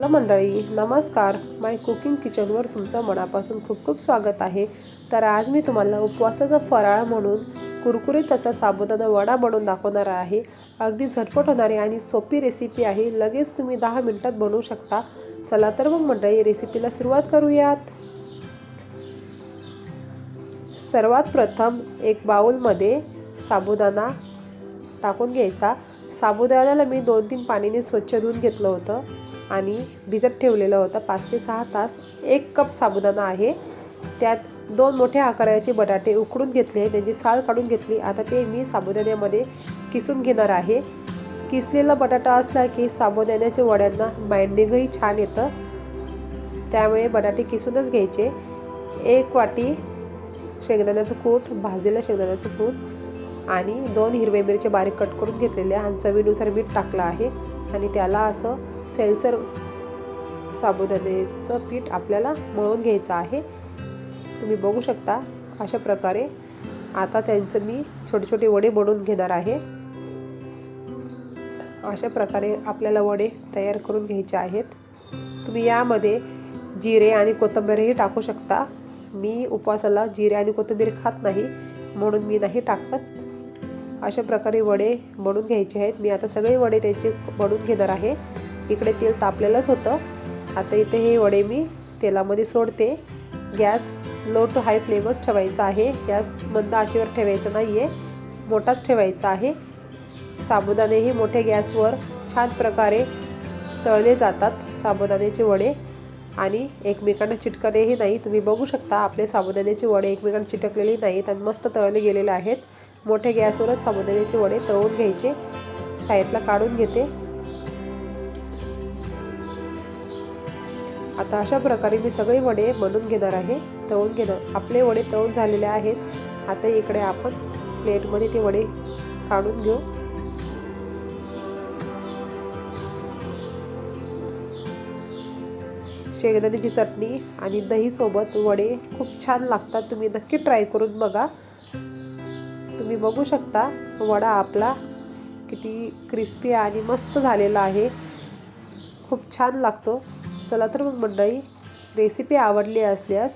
Hello मंडळी नमस्कार. माय cooking किचनवर तुमचं मनापासून खूप खूप स्वागत आहे. तर आज मी तुम्हाला उपवासाचा फराळ म्हणून कुरकुरीत असा साबुदाणा वडा बनवून दाखवणार आहे. अगदी झटपट होणारी आणि सोपी रेसिपी आहे. लगेच तुम्ही दहा मिनटात बनवू शकता. चला तर मग मंडळी रेसिपीला सुरुवात करूयात. सर्वात प्रथम एक बाऊलमध्ये साबुदाणा टाकून घ्यायचा. साबुदाण्याला मी दोन तीन पाणीने स्वच्छ धुवून घेतलं होतं. आणि भिजत ठेवलेलं होतं. पाच ते सहा तास एक कप साबुदाणा आहे. त्यात दोन मोठ्या आकाराचे बटाटे उकडून घेतले. त्यांची साल काढून घेतली. आता ते मी साबुदाण्यामध्ये किसून घेणार आहे. किसलेला बटाटा असला की साबुदाण्याच्या वड्यांना बाइंडिंगही छान येतं. त्यामुळे बटाटे किसूनच घ्यायचे. एक वाटी शेंगदाण्याचं कूट भाजलेलं शेंगदाण्याचं कूट आणि दोन हिरवे मिरचे बारीक कट करून घेतलेले आणि चवीनुसार मीठ टाकलं आहे. आणि त्याला असं सेलसर साबुदाण्याचं पीठ आपल्याला मळून घ्यायचं आहे. तुम्ही बघू शकता अशा प्रकारे आता त्यांचं मी छोटे छोटे वडे बनवून घेणार आहे. अशा प्रकारे आपल्याला वडे तयार करून घ्यायचे आहेत. तुम्ही यामध्ये जिरे आणि कोथिंबीरही टाकू शकता. मी उपवासाला जिरे आणि कोथिंबीर खात नाही म्हणून मी नाही टाकत. अशा प्रकारे वडे बनवून घ्यायचे आहेत. मी आता सगळे वडे त्यांचे बनवून घेणार आहे. इकडे तेल तापलेलंच होतं. आता इथे हे वडे मी तेलामध्ये सोडते. गॅस लो टू हाय फ्लेमच ठेवायचा आहे. गॅस मंद आचेवर ठेवायचा नाही आहे मोठाच ठेवायचा आहे. साबुदाणेही मोठ्या गॅसवर छान प्रकारे तळले जातात साबुदाण्याचे वडे. आणि एकमेकांना चिटकलेही नाही. तुम्ही बघू शकता आपले साबुदाण्याचे वडे एकमेकांना चिटकलेले नाहीत आणि मस्त तळले गेलेले आहेत. मोठ्या गॅसवरच साबुदाण्याचे वडे तळून घ्यायचे. साईडला काढून घेते. आता अशा प्रकारे मी सगळे वडे बनवून घेणार आहे. तळून घेणार. आपले वडे तळून झालेले आहेत. आता इकडे आपण प्लेटमध्ये ते वडे काढून घेऊ. शेंगदाण्याची चटणी आणि दहीसोबत वडे खूप छान लागतात. तुम्ही नक्की ट्राय करून बघा. तुम्ही बघू शकता वडा आपला किती क्रिस्पी आणि मस्त झालेला आहे. खूप छान लागतो. चला तर मग मंडळी रेसिपी आवडली असल्यास